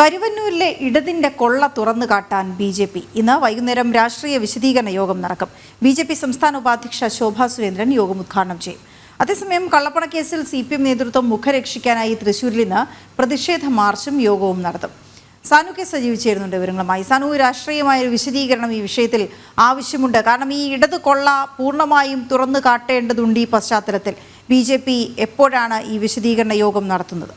കരുവന്നൂരിലെ ഇടതിന്റെ കൊള്ള തുറന്നു കാട്ടാൻ ബി ജെ പി. ഇന്ന് വൈകുന്നേരം രാഷ്ട്രീയ വിശദീകരണ യോഗം നടക്കും. ബി ജെ പി സംസ്ഥാന ഉപാധ്യക്ഷ ശോഭാ സുരേന്ദ്രൻ യോഗം ഉദ്ഘാടനം ചെയ്യും. അതേസമയം കള്ളപ്പണക്കേസിൽ സി പി എം നേതൃത്വം മുഖരക്ഷിക്കാനായി തൃശൂരിൽ ഇന്ന് പ്രതിഷേധ മാർച്ചും യോഗവും നടത്തും. സാനു കെ സജീവ് ചേരുന്നുണ്ട് വിവരങ്ങളുമായി. സാനു രാഷ്ട്രീയമായ ഒരു വിശദീകരണം ഈ വിഷയത്തിൽ ആവശ്യമുണ്ട്. കാരണം ഈ ഇടത് കൊള്ള പൂർണമായും തുറന്നു കാട്ടേണ്ടതുണ്ട് ഈ പശ്ചാത്തലത്തിൽ. ബി എപ്പോഴാണ് ഈ വിശദീകരണ യോഗം നടത്തുന്നത്?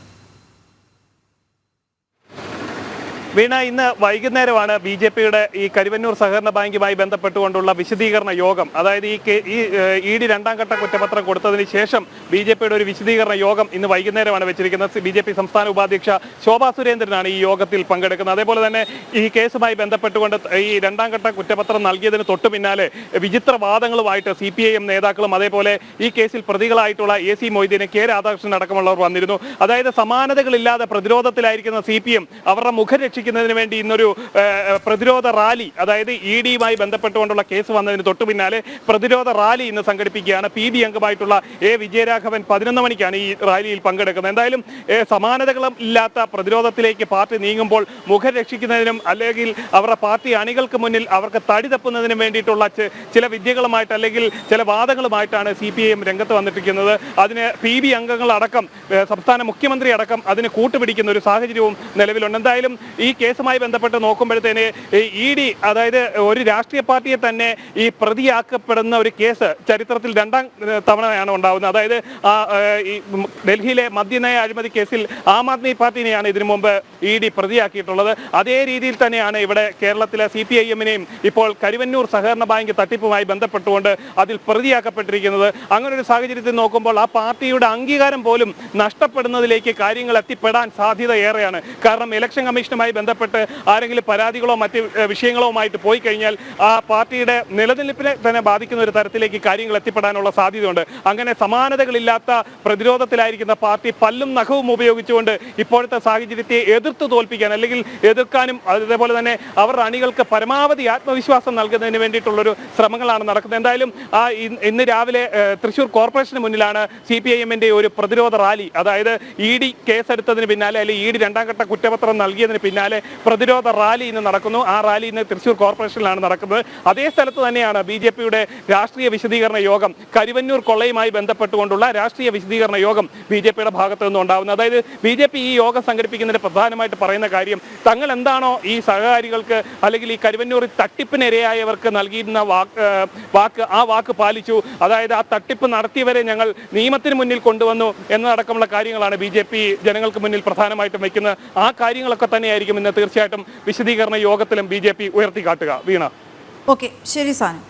വീണ ഇന്ന് വൈകുന്നേരമാണ് ബി ജെ പിയുടെ ഈ കരുവന്നൂർ സഹകരണ ബാങ്കുമായി ബന്ധപ്പെട്ടുകൊണ്ടുള്ള വിശദീകരണ യോഗം. അതായത് ഈ ഈ ഇ ഡി രണ്ടാം ഘട്ട കുറ്റപത്രം കൊടുത്തതിന് ശേഷം ബി ജെ പിയുടെ ഒരു വിശദീകരണ യോഗം ഇന്ന് വൈകുന്നേരമാണ് വെച്ചിരിക്കുന്നത്. ബി ജെ പി സംസ്ഥാന ഉപാധ്യക്ഷ ശോഭാ സുരേന്ദ്രനാണ് ഈ യോഗത്തിൽ പങ്കെടുക്കുന്നത്. അതേപോലെ തന്നെ ഈ കേസുമായി ബന്ധപ്പെട്ടുകൊണ്ട് ഈ രണ്ടാം ഘട്ട കുറ്റപത്രം നൽകിയതിന് തൊട്ടു പിന്നാലെ വിചിത്ര വാദങ്ങളുമായിട്ട് സി പി ഐ എം നേതാക്കളും അതേപോലെ ഈ കേസിൽ പ്രതികളായിട്ടുള്ള എ സി മൊയ്തീന് കെ രാധാകൃഷ്ണൻ അടക്കമുള്ളവർ വന്നിരുന്നു. അതായത് സമാനതകളില്ലാതെ പ്രതിരോധത്തിലായിരിക്കുന്ന സി പി എം അവരുടെ മുഖം രക്ഷിക്കുന്നതിന് വേണ്ടി ഇന്നൊരു പ്രതിരോധ റാലി അതായത് ഇ ഡിയുമായി ബന്ധപ്പെട്ടുകൊണ്ടുള്ള കേസ് വന്നതിന് തൊട്ടു പിന്നാലെ പ്രതിരോധ റാലി ഇന്ന് സംഘടിപ്പിക്കുകയാണ്. പി ബി അംഗമായിട്ടുള്ള എ വിജയരാഘവൻ പതിനൊന്ന് മണിക്കാണ് ഈ റാലിയിൽ പങ്കെടുക്കുന്നത്. എന്തായാലും സമാനതകളില്ലാത്ത പ്രതിരോധത്തിലേക്ക് പാർട്ടി നീങ്ങുമ്പോൾ മുഖം രക്ഷിക്കുന്നതിനും അല്ലെങ്കിൽ അവരുടെ പാർട്ടി അണികൾക്ക് മുന്നിൽ അവർക്ക് തടി തപ്പുന്നതിനും വേണ്ടിയിട്ടുള്ള ചില വിദ്യകളുമായിട്ട് അല്ലെങ്കിൽ ചില വാദങ്ങളുമായിട്ടാണ് സി പി ഐ എം രംഗത്ത് വന്നിട്ടിരിക്കുന്നത്. അതിന് പി ബി അംഗങ്ങളടക്കം സംസ്ഥാന മുഖ്യമന്ത്രി അടക്കം അതിന് കൂട്ടുപിടിക്കുന്ന ഒരു സാഹചര്യവും നിലവിലുണ്ട്. എന്തായാലും ഈ കേസുമായി ബന്ധപ്പെട്ട് നോക്കുമ്പോഴത്തേന് ഇ ഡി അതായത് ഒരു രാഷ്ട്രീയ പാർട്ടിയെ തന്നെ ഈ പ്രതിയാക്കപ്പെടുന്ന ഒരു കേസ് ചരിത്രത്തിൽ രണ്ടാം തവണയാണ് ഉണ്ടാവുന്നത്. അതായത് ഡൽഹിയിലെ മദ്യനയ അഴിമതി കേസിൽ ആം ആദ്മി പാർട്ടിനെയാണ് ഇതിനു മുമ്പ് ഇ ഡി പ്രതിയാക്കിയിട്ടുള്ളത്. അതേ രീതിയിൽ തന്നെയാണ് ഇവിടെ കേരളത്തിലെ സി പി ഐ എമ്മിനെയും ഇപ്പോൾ കരുവന്നൂർ സഹകരണ ബാങ്ക് തട്ടിപ്പുമായി ബന്ധപ്പെട്ടുകൊണ്ട് അതിൽ പ്രതിയാക്കപ്പെട്ടിരിക്കുന്നത്. അങ്ങനെ ഒരു സാഹചര്യത്തിൽ നോക്കുമ്പോൾ ആ പാർട്ടിയുടെ അംഗീകാരം പോലും നഷ്ടപ്പെടുന്നതിലേക്ക് കാര്യങ്ങൾ എത്തിപ്പെടാൻ സാധ്യത ഏറെയാണ്. കാരണം ഇലക്ഷൻ കമ്മീഷനുമായി ബന്ധപ്പെട്ട് ആരെങ്കിലും പരാതികളോ മറ്റ് വിഷയങ്ങളോമായിട്ട് പോയി കഴിഞ്ഞാൽ ആ പാർട്ടിയുടെ നിലനിൽപ്പിനെ തന്നെ ബാധിക്കുന്ന ഒരു തരത്തിലേക്ക് കാര്യങ്ങൾ എത്തിപ്പെടാനുള്ള സാധ്യതയുണ്ട്. അങ്ങനെ സമാനതകളില്ലാത്ത പ്രതിരോധത്തിലായിരിക്കുന്ന പാർട്ടി പല്ലും നഖവും ഉപയോഗിച്ചുകൊണ്ട് ഇപ്പോഴത്തെ സാഹചര്യത്തെ എതിർത്ത് തോൽപ്പിക്കാൻ അല്ലെങ്കിൽ എതിർക്കാനും അതേപോലെ തന്നെ അവരുടെ അണികൾക്ക് പരമാവധി ആത്മവിശ്വാസം നൽകുന്നതിന് വേണ്ടിയിട്ടുള്ളൊരു ശ്രമങ്ങളാണ് നടക്കുന്നത്. എന്തായാലും ആ ഇന്ന് രാവിലെ തൃശൂർ കോർപ്പറേഷന് മുന്നിലാണ് സി പി ഐ ഒരു പ്രതിരോധ റാലി. അതായത് ഇ ഡി കേസെടുത്തതിന് പിന്നാലെ അല്ലെങ്കിൽ ഇ ഡി രണ്ടാം ഘട്ട കുറ്റപത്രം നൽകിയതിന് പിന്നാലെ പ്രതിരോധ റാലി ഇന്ന് നടക്കുന്നു. ആ റാലി ഇന്ന് തൃശൂർ കോർപ്പറേഷനിലാണ് നടക്കുന്നത്. അതേ സ്ഥലത്ത് തന്നെയാണ് ബി ജെ പിയുടെ രാഷ്ട്രീയ വിശദീകരണ യോഗം കരുവന്നൂർ കൊള്ളയുമായി ബന്ധപ്പെട്ടുകൊണ്ടുള്ള രാഷ്ട്രീയ വിശദീകരണ യോഗം ബി ജെ പിയുടെ ഭാഗത്തു നിന്നും ഉണ്ടാകുന്നത് അതായത് ബി ജെ പി ഈ യോഗം സംഘടിപ്പിക്കുന്നതിന് പ്രധാനമായിട്ട് പറയുന്ന കാര്യം തങ്ങൾ എന്താണോ ഈ സഹകാരികൾക്ക് അല്ലെങ്കിൽ ഈ കരുവന്നൂർ തട്ടിപ്പിനിരയായവർക്ക് നൽകിയിരുന്ന വാക്ക് ആ വാക്ക് പാലിച്ചു. അതായത് ആ തട്ടിപ്പ് നടത്തിയവരെ ഞങ്ങൾ നിയമത്തിന് മുന്നിൽ കൊണ്ടുവന്നു എന്നതടക്കമുള്ള കാര്യങ്ങളാണ് ബി ജനങ്ങൾക്ക് മുന്നിൽ പ്രധാനമായിട്ടും വയ്ക്കുന്നത്. ആ കാര്യങ്ങളൊക്കെ തന്നെയായിരിക്കും ഇന്ന് തീർച്ചയായിട്ടും വിശദീകരണ യോഗത്തിലും ബി ഉയർത്തിക്കാട്ടുക വീണ. ഓക്കെ ശരി സാനു.